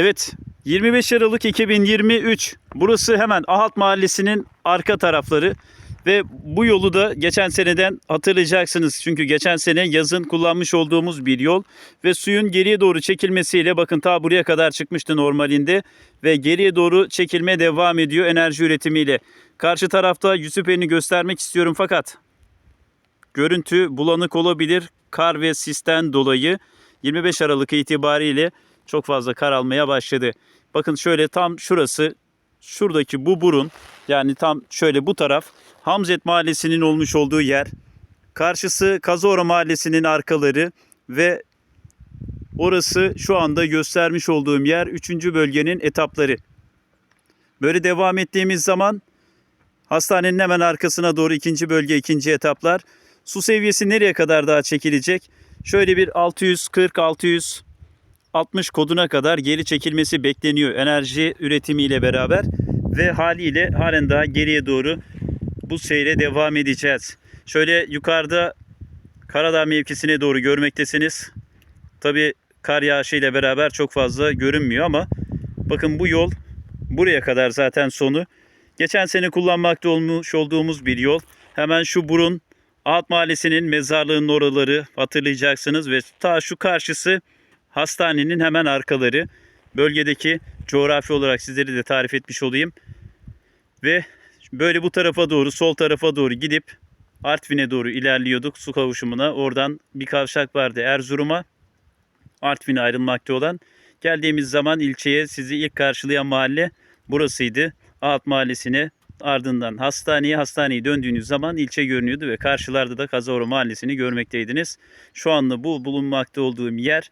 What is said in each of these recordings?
Evet 25 Aralık 2023 burası hemen Ahat Mahallesi'nin arka tarafları ve bu yolu da geçen seneden hatırlayacaksınız. Çünkü geçen sene yazın kullanmış olduğumuz bir yol ve suyun geriye doğru çekilmesiyle bakın ta buraya kadar çıkmıştı normalinde ve geriye doğru çekilmeye devam ediyor enerji üretimiyle. Karşı tarafta Yusufeli'ni göstermek istiyorum fakat görüntü bulanık olabilir. Kar ve sisten dolayı 25 Aralık itibariyle çok fazla kar almaya başladı. Bakın şöyle tam şurası şuradaki bu burun yani tam şöyle bu taraf Hamzet Mahallesi'nin olmuş olduğu yer. Karşısı Kazora Mahallesi'nin arkaları ve orası şu anda göstermiş olduğum yer 3. bölgenin etapları. Böyle devam ettiğimiz zaman hastanenin hemen arkasına doğru ikinci bölge ikinci etaplar. Su seviyesi nereye kadar daha çekilecek? Şöyle bir 640 660 koduna kadar geri çekilmesi bekleniyor enerji üretimiyle beraber ve haliyle halen daha geriye doğru bu seyre devam edeceğiz. Şöyle yukarıda Karadağ mevkisine doğru görmektesiniz. Tabi kar yağışıyla beraber çok fazla görünmüyor ama bakın bu yol buraya kadar zaten sonu. Geçen sene kullanmakta olmuş olduğumuz bir yol. Hemen şu burun Alt Mahallesi'nin mezarlığının oraları hatırlayacaksınız ve ta şu karşısı hastanenin hemen arkaları. Bölgedeki coğrafi olarak sizleri de tarif etmiş olayım. Ve böyle bu tarafa doğru, sol tarafa doğru gidip Artvin'e doğru ilerliyorduk su kavuşumuna. Oradan bir kavşak vardı Erzurum'a. Artvin'e ayrılmakta olan. Geldiğimiz zaman ilçeye sizi ilk karşılayan mahalle burasıydı. Alt Mahallesi'ne ardından hastaneye, hastaneye döndüğünüz zaman ilçe görünüyordu ve karşılarda da Kazavro Mahallesi'ni görmekteydiniz. Şu anda bu bulunmakta olduğum yer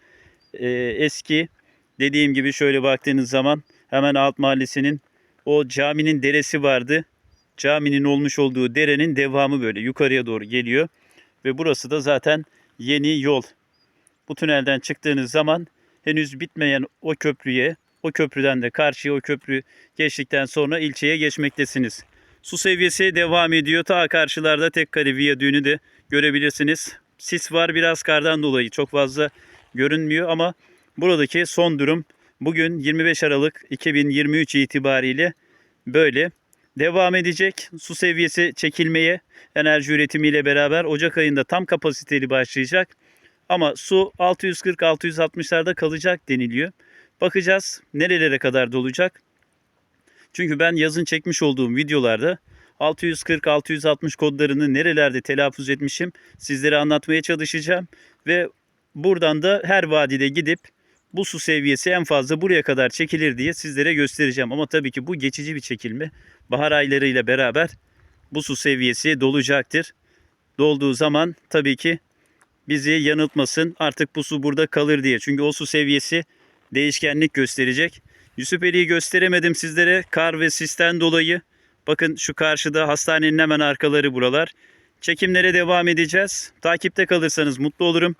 e, eski dediğim gibi şöyle baktığınız zaman hemen Alt Mahallesi'nin o caminin deresi vardı. Caminin olmuş olduğu derenin devamı böyle yukarıya doğru geliyor. Ve burası da zaten yeni yol. Bu tünelden çıktığınız zaman henüz bitmeyen o köprüye, o köprüden de karşıya o köprü geçtikten sonra ilçeye geçmektesiniz. Su seviyesi devam ediyor. Ta karşılarda Tekkale Viyadüğü'nü de görebilirsiniz. Sis var biraz kardan dolayı çok fazla görünmüyor ama buradaki son durum bugün 25 Aralık 2023 itibariyle böyle devam edecek. Su seviyesi çekilmeye enerji üretimiyle beraber Ocak ayında tam kapasiteli başlayacak. Ama su 640-660'larda kalacak deniliyor. Bakacağız nerelere kadar dolacak. Çünkü ben yazın çekmiş olduğum videolarda 640-660 kodlarını nerelerde telaffuz etmişim sizlere anlatmaya çalışacağım. Ve buradan da her vadide gidip bu su seviyesi en fazla buraya kadar çekilir diye sizlere göstereceğim. Ama tabii ki bu geçici bir çekilme. Bahar aylarıyla beraber bu su seviyesi dolacaktır. Dolduğu zaman tabii ki bizi yanıltmasın artık bu su burada kalır diye. Çünkü o su seviyesi değişkenlik gösterecek. Yusufeli'yi gösteremedim sizlere kar ve sisten dolayı. Bakın şu karşıda hastanenin hemen arkaları buralar. Çekimlere devam edeceğiz. Takipte kalırsanız mutlu olurum.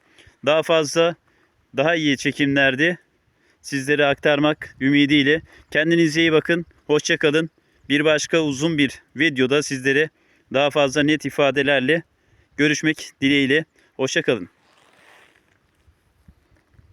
Daha fazla, daha iyi çekimlerde sizlere aktarmak ümidiyle. Kendinize iyi bakın. Hoşça kalın. Bir başka uzun bir videoda sizlere daha fazla net ifadelerle görüşmek dileğiyle. Hoşça kalın.